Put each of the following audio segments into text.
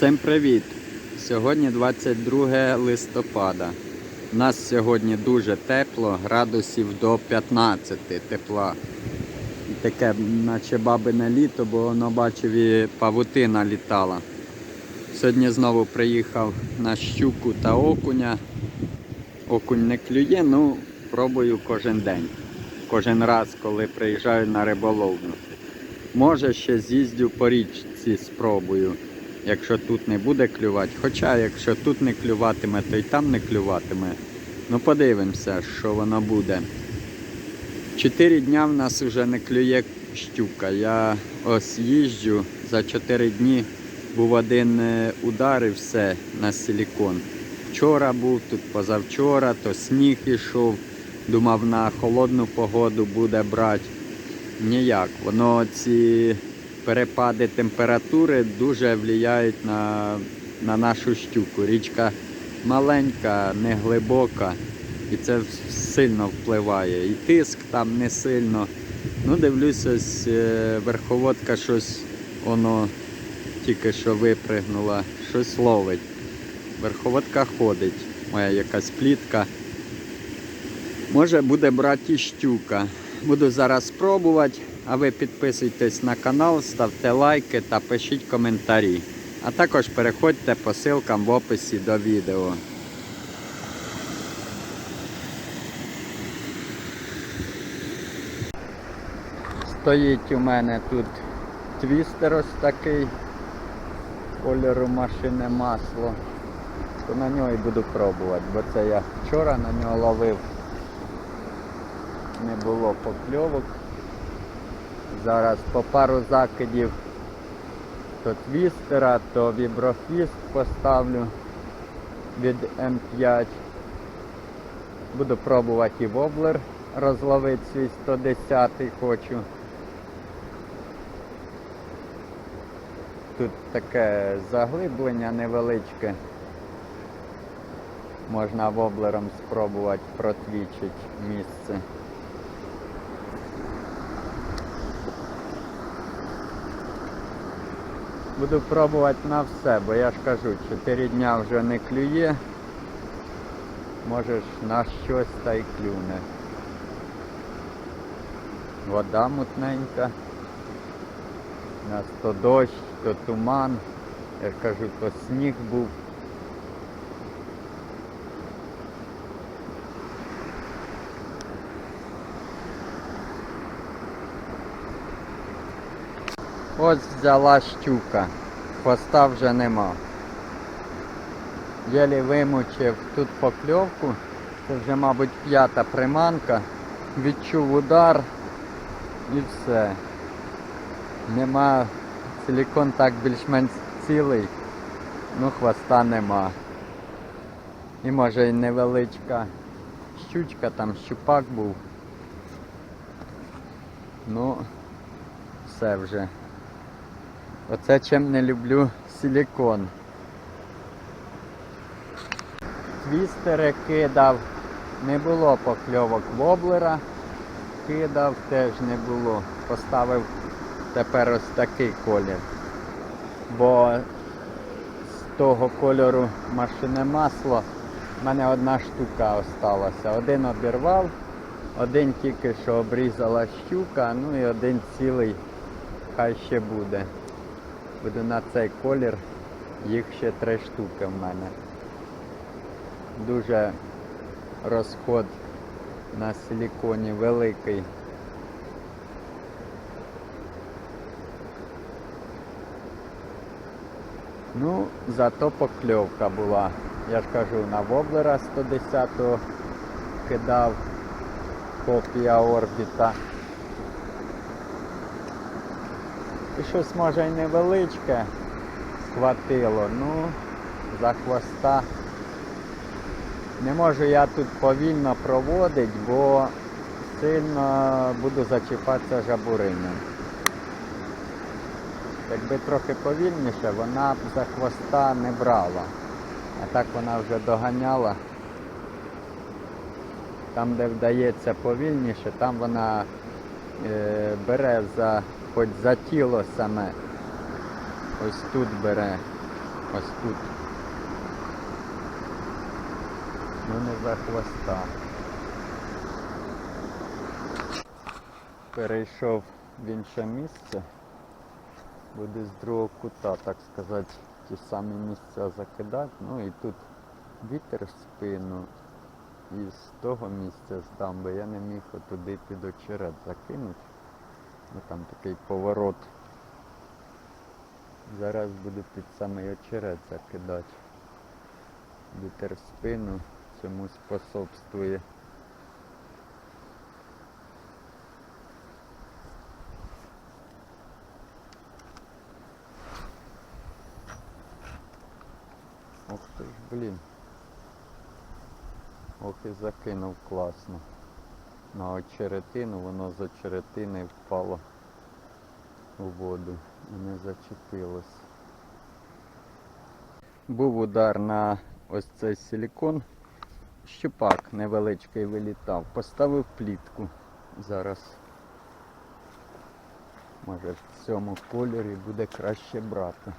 Всім привіт! Сьогодні 22 листопада. У нас сьогодні дуже тепло, градусів до 15 тепла. Таке, наче бабине літо, бо воно бачив і павутина літала. Сьогодні знову приїхав на щуку та окуня. Окунь не клює, ну пробую кожен день. Кожен раз, коли приїжджаю на риболовну. Може ще з'їздю по річці спробую, якщо тут не буде клювати. Хоча якщо тут не клюватиме, то й там не клюватиме. Ну подивимося, що воно буде. Чотири дня в нас вже не клює щука. Я ось їжджу за чотири дні був один е, удар і все на силікон. Вчора був, тут позавчора, то сніг ішов. Думав на холодну погоду буде брати. Ніяк. Воно ці перепади температури дуже впливають на, на нашу щуку. Річка маленька, не глибока, і це сильно впливає. І тиск там не сильно. Ну, дивлюсь, е, верховодка щось воно тільки що випригнула, щось ловить. Верховодка ходить, моя якась плітка. Може буде брати і щука. Буду зараз спробувати, а ви підписуйтесь на канал, ставте лайки та пишіть коментарі. А також переходьте по ссылкам в описі до відео. Стоїть у мене тут твістер ось такий кольору машини масло. То на нього і буду пробувати, бо це я вчора на нього ловив не було покльовок. Зараз по пару закидів то твістера, то віброфіст поставлю від М5. Буду пробувати і воблер розловити свій 110 хочу. Тут таке заглиблення невеличке. Можна воблером спробувати протвічити місце. Буду пробувати на все, бо я ж кажу, 4 дня вже не клює. Можеш на щось та й клюне. Вода мутненька. У нас то дощ, то туман. Я ж кажу, то сніг був. Ось взяла щука. Хвоста вже нема. Єлі вимучив тут покльовку. Це вже, мабуть, п'ята приманка. Відчув удар і все. Нема. Силікон так більш-менш цілий, ну хвоста нема. І може і невеличка щучка, там щупак був. Ну, все вже. Оце чим не люблю силікон. Твістери кидав, не було покльовок воблера, кидав теж не було. Поставив тепер ось такий колір. Бо з того кольору машине масло в мене одна штука осталася. Один обірвав, один тільки що обрізала щука, ну і один цілий хай ще буде. Буду на цей колір, їх ще три штуки в мене. Дуже розход на силіконі великий. Ну, зато покльовка була. Я ж кажу, на воблера 110-го кидав копія орбіта. І щось може й невеличке схватило, ну, за хвоста. Не можу я тут повільно проводити, бо сильно буду зачіпатися жабуриням. Якби трохи повільніше, вона б за хвоста не брала. А так вона вже доганяла. Там, де вдається повільніше, там вона бере за, хоч за тіло саме. Ось тут бере. Ось тут. Ну не за хвоста. Перейшов в інше місце. Буде з другого кута, так сказати, ті самі місця закидати. Ну і тут вітер в спину. І з того місця з дамби я не міг туди під очерет закинути. Бо там такий поворот. Зараз буду під самий очерет закидати. Вітер в спину цьому способствує. Ох ти ж, блін. І закинув класно. На очеретину, воно з очеретини впало у воду і не зачепилось. Був удар на ось цей силікон. Щупак невеличкий вилітав. Поставив плітку. Зараз може в цьому кольорі буде краще брати.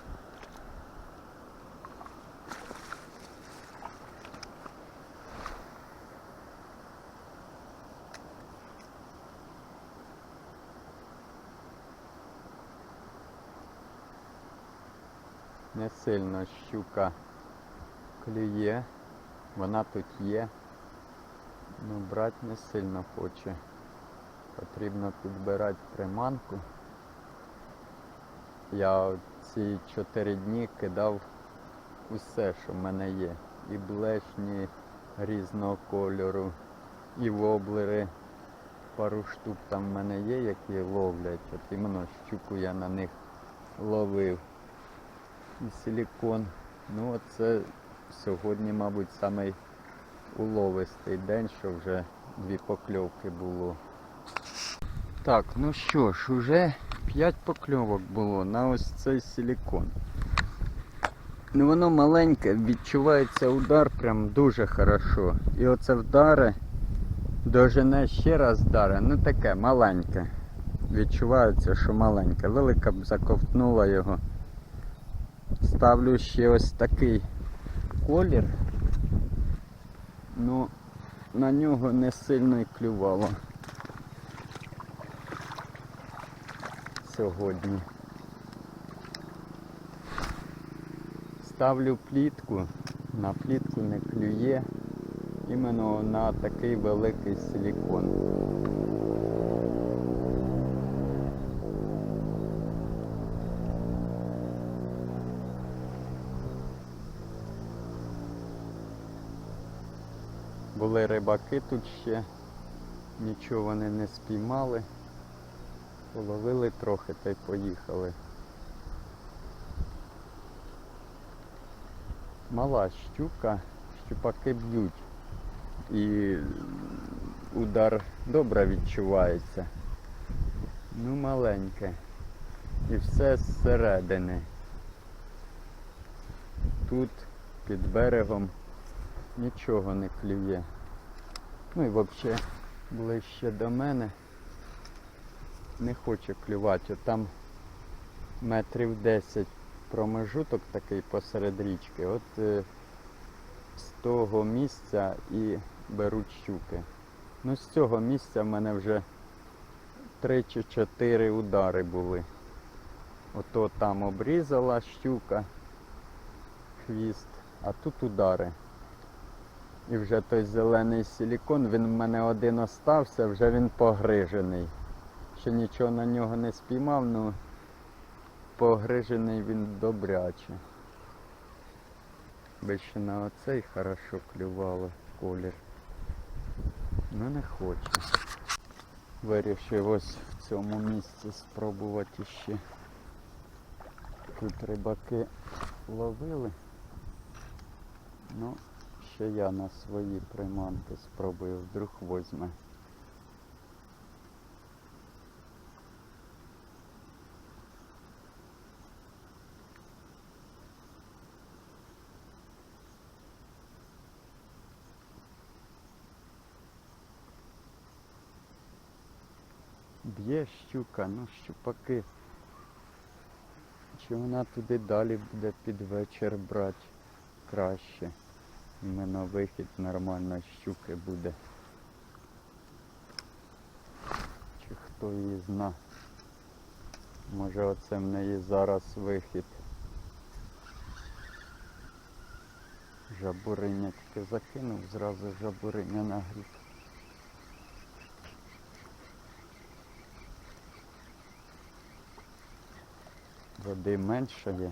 Не сильно щука клює, вона тут є. Ну, брати не сильно хоче. Потрібно підбирати приманку. Я ці чотири дні кидав усе, що в мене є. І блешні різного кольору, і воблери. Пару штук там в мене є, які ловлять. От іменно щуку я на них ловив. І силікон. Ну оце сьогодні, мабуть, самий уловистий день, що вже дві покльовки було. Так, ну що ж, уже 5 покльовок було на ось цей силікон. Ну воно маленьке, відчувається удар прям дуже хорошо. І оце вдари, дожене ще раз вдари, ну таке маленьке. Відчувається, що маленьке. Велика б заковтнула його. Ставлю ще ось такий колір. Ну на нього не сильно і клювало. Сьогодні. Ставлю плітку, на плітку не клює, іменно на такий великий силікон. Були рибаки тут ще, нічого вони не спіймали. Половили трохи та й поїхали. Мала щука, щупаки б'ють. І удар добре відчувається. Ну маленьке. І все зсередини. Тут під берегом нічого не клює. Ну і взагалі ближче до мене не хоче клювати. От Там метрів 10 промежуток такий посеред річки. От е, з того місця і беруть щуки. Ну з цього місця в мене вже 3 чи 4 удари були. Ото там обрізала щука, хвіст, а тут удари. І вже той зелений силікон, він в мене один остався, вже він погрижений. Ще нічого на нього не спіймав, ну погрижений він добряче. Би ще на оцей хорошо клювало колір. Ну не хочу. Вирішив ось в цьому місці спробувати ще. Тут рибаки ловили. Ну, ще я на свої приманки спробую, вдруг возьме. Б'є щука, ну щупаки чи вона туди далі буде під вечір брати краще. Іменно вихід нормально щуки буде. Чи хто її зна. Може оце в неї зараз вихід. Жабуриня таки закинув, зразу жабуриня нагріб. Води менше є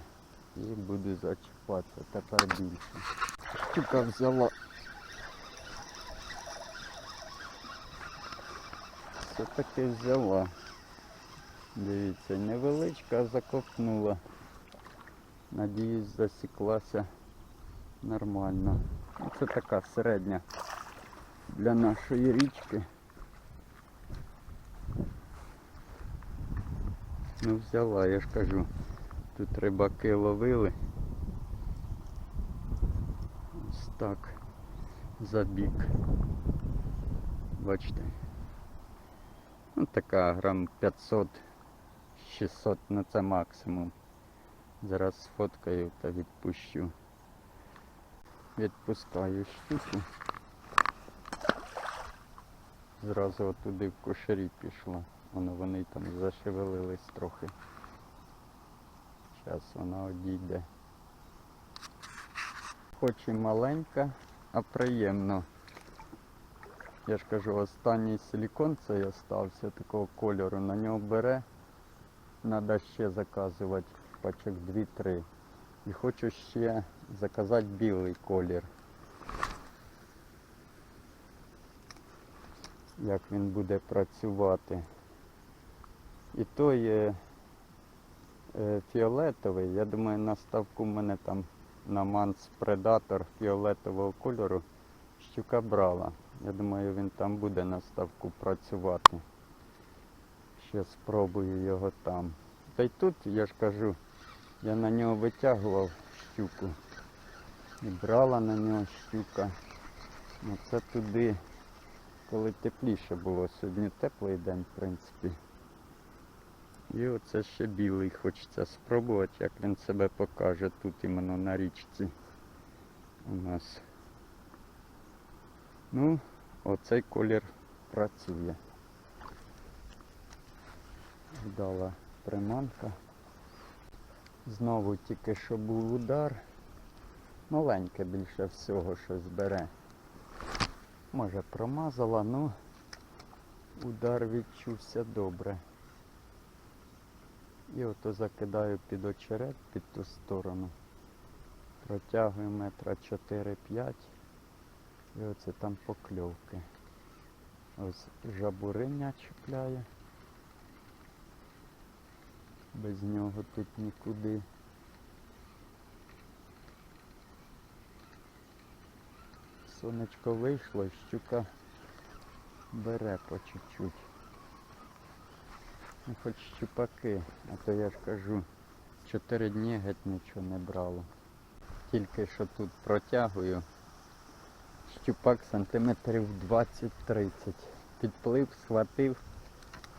і буду зачіпатися, тепер більше. Щука взяла. Все-таки взяла. Дивіться, невеличка, а закопнула. Надіюсь, засіклася нормально. Ну, Це така середня для нашої річки. Ну взяла, я ж кажу. Тут рибаки ловили. Ось так. За бік. Бачите. Ну така грам 500 600 на це максимум. Зараз сфоткаю та відпущу. Відпускаю штуку. Зразу отуди в кошарі пішла. Воно вони там зашевелились трохи. Зараз вона одійде. Хоч і маленька, а приємно. Я ж кажу, останній силікон цей остався такого кольору. На нього бере. Треба ще заказувати пачок 2-3. І хочу ще заказати білий колір. Як він буде працювати. І той е, е, фіолетовий, я думаю, на ставку в мене там на Манс Predator фіолетового кольору щука брала. Я думаю, він там буде на ставку працювати. Ще спробую його там. Та й тут, я ж кажу, я на нього витягував щуку. І брала на нього щука. Ну це туди, коли тепліше було. Сьогодні теплий день, в принципі. І оце ще білий хочеться спробувати, як він себе покаже тут іменно на річці у нас. Ну, оцей колір працює. Вдала приманка. Знову тільки що був удар. Маленьке більше всього щось бере. Може промазала, ну удар відчувся добре. І ото закидаю під очерет під ту сторону. Протягую метра 4-5. І оце там покльовки. Ось жабуриня чіпляє. Без нього тут нікуди. Сонечко вийшло, щука бере по чуть-чуть. Ну, хоч щупаки, а то я ж кажу, чотири дні геть нічого не брало. Тільки що тут протягую. Щупак сантиметрів 20-30. Підплив, схватив,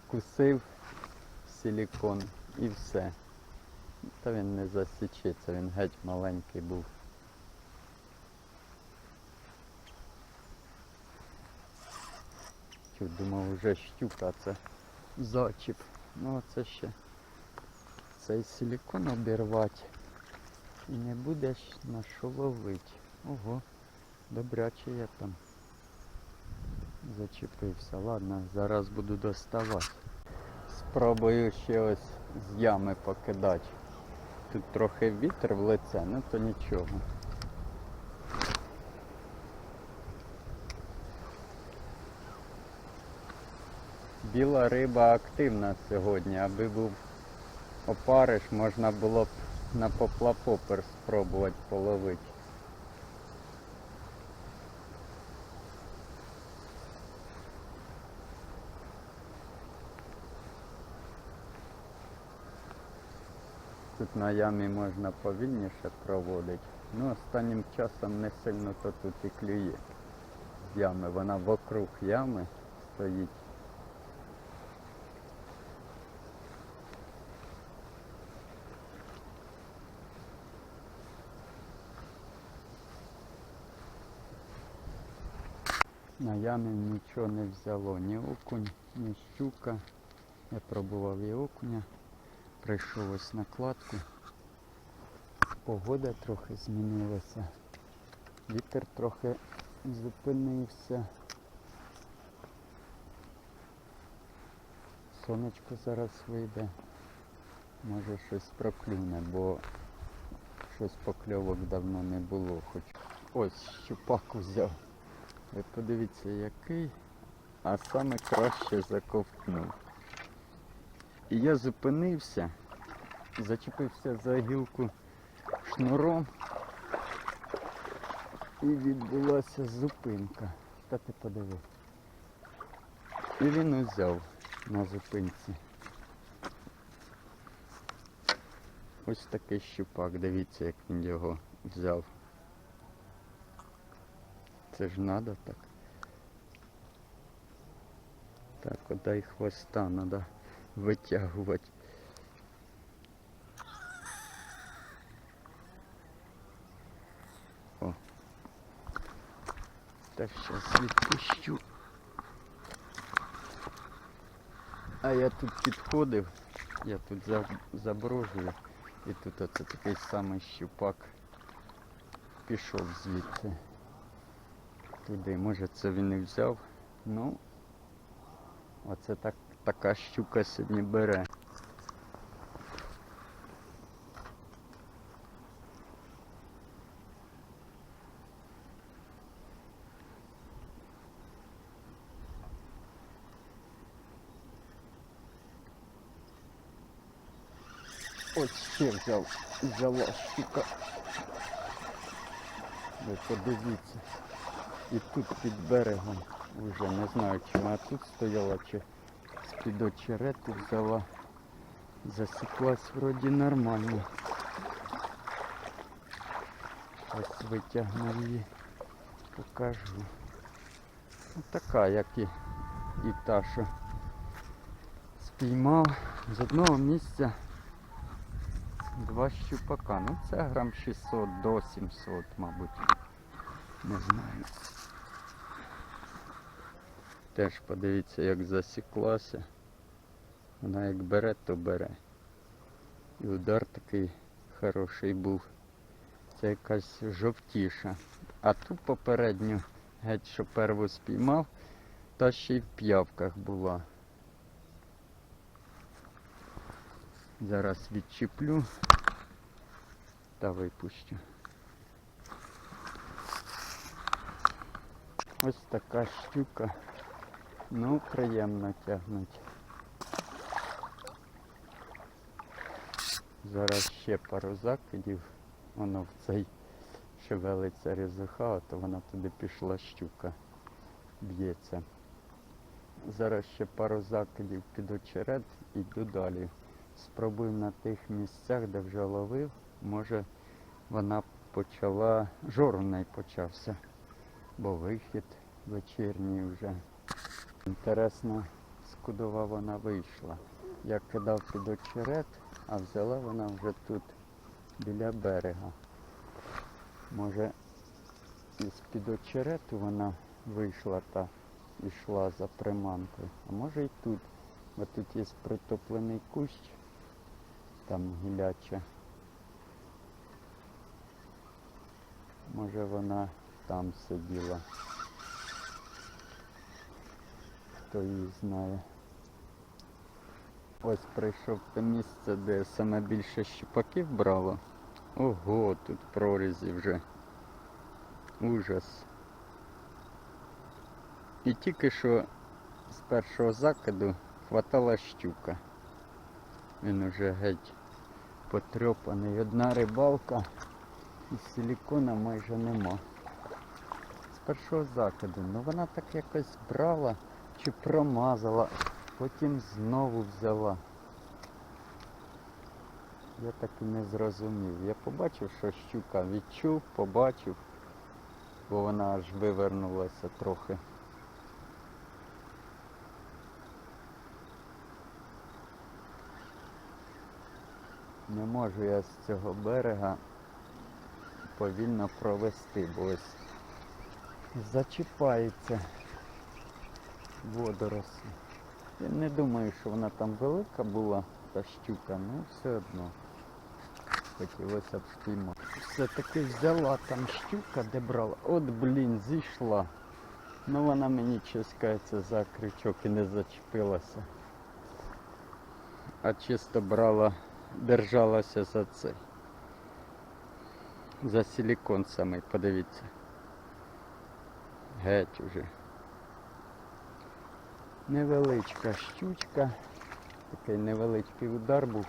вкусив силікон і все. Та він не засічеться, він геть маленький був. Думав, вже щука, це зачіп. Ну це ще цей силікон обірвати. І не будеш на що ловити. Ого, добряче я там зачепився. Ладно, зараз буду доставати. Спробую ще ось з ями покидати. Тут трохи вітер в лице, ну то нічого. Біла риба активна сьогодні, аби був опариш, можна було б на поплапопер спробувати половити. Тут на ямі можна повільніше проводити. Ну, останнім часом не сильно то тут і клює з ями. Вона вокруг ями стоїть. На ямі нічого не взяло, ні окунь, ні щука. Я пробував і окуня. Прийшов ось на кладку. Погода трохи змінилася. Вітер трохи зупинився. Сонечко зараз вийде. Може щось проклюне, бо щось покльовок давно не було. Хоч ось щупак взяв. Ви подивіться який, а саме краще заковтнув. І я зупинився, зачепився за гілку шнуром і відбулася зупинка. Та ти подиви. І він узяв на зупинці. Ось такий щупак, дивіться, як він його взяв. Це ж надо так. Так, одай хвоста треба витягувати. О. Так зараз відпущу. А я тут підходив, я тут за- заброжую, і тут оце такий самий щупак пішов звідти. Туди, може це він і взяв. Ну, оце так, така щука сьогодні бере. Ось ще взяв, взяла щука. Ви подивіться. І тут під берегом вже не знаю, чи вона тут стояла, чи з-під очерету взяла. Засіклась вроді нормально. Ось витягнув її, покажу. Ну, така, як і, і та, що спіймав з одного місця два щупака. Ну це грам 600 до 700, мабуть. Не знаю. Теж подивіться, як засіклася. Вона як бере, то бере. І удар такий хороший був. Це якась жовтіша. А ту попередню, геть, що перву спіймав, та ще й в п'явках була. Зараз відчіплю та випущу. Ось така щука. Ну, приємно тягнуть. Зараз ще пару закидів. Воно в цей шевелиться різуха, то вона туди пішла щука. Б'ється. Зараз ще пару закидів під очерет і йду далі. Спробую на тих місцях, де вже ловив, може вона почала, жор у почався, бо вихід вечірній вже. Інтересно, скудова вона вийшла. Я кидав під очерет, а взяла вона вже тут, біля берега. Може, із-під очерету вона вийшла та йшла за приманкою. А може і тут. Бо тут є притоплений кущ, там гіляча. Може вона там сиділа. Хто її знає. Ось прийшов те місце, де саме більше щупаків брало. Ого, тут прорізі вже. Ужас. І тільки що з першого закиду хватала щука. Він уже геть потрьопаний. Одна рибалка і силікона майже нема. Першого закиду. Ну вона так якось брала чи промазала, потім знову взяла. Я так і не зрозумів. Я побачив, що щука відчув, побачив, бо вона аж вивернулася трохи. Не можу я з цього берега повільно провести, бо ось зачіпається водорослі. Я не думаю, що вона там велика була, та щука, ну все одно. Хотілося б спіймати. Все-таки взяла там щука, де брала. От блін, зійшла. Ну вона мені чискається за крючок і не зачепилася. А чисто брала, держалася за цей. За силікон самий, подивіться. Геть уже. Невеличка щучка. Такий невеличкий удар був.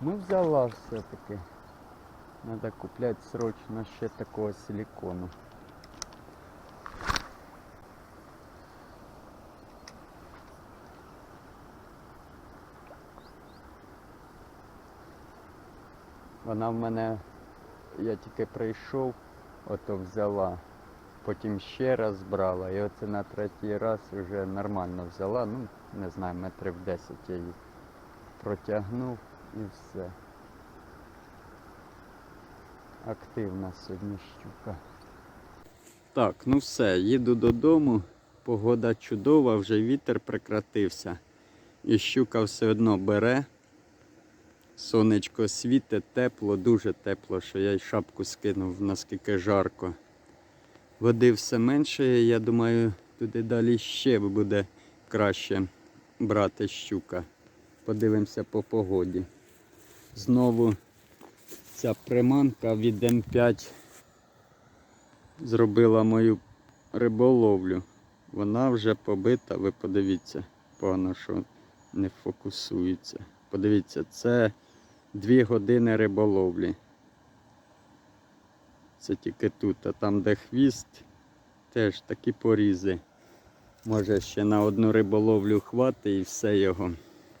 Ну взяла все-таки. Треба купляти срочно ще такого силікону. Вона в мене, я тільки прийшов, ото взяла, потім ще раз брала, і оце на третій раз вже нормально взяла, ну, не знаю, метрів 10 я її протягнув і все. Активна сьогодні щука. Так, ну все, їду додому. Погода чудова, вже вітер прекратився. І щука все одно бере. Сонечко світить, тепло, дуже тепло, що я й шапку скинув, наскільки жарко. Води все менше, я думаю, туди далі ще буде краще брати щука. Подивимося по погоді. Знову ця приманка від М5 зробила мою риболовлю. Вона вже побита, ви подивіться, погано, що не фокусується. Подивіться, це 2 години риболовлі. Це тільки тут, а там, де хвіст, теж такі порізи. Може ще на одну риболовлю хвати і все його,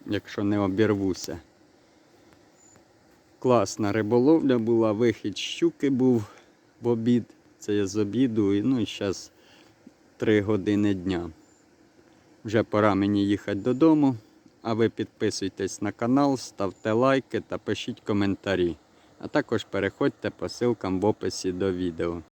якщо не обірвуся. Класна риболовля була, вихід щуки був в обід. Це я з обіду, і ну і зараз 3 години дня. Вже пора мені їхати додому. А ви підписуйтесь на канал, ставте лайки та пишіть коментарі. А також переходьте по ссылкам в описі до відео.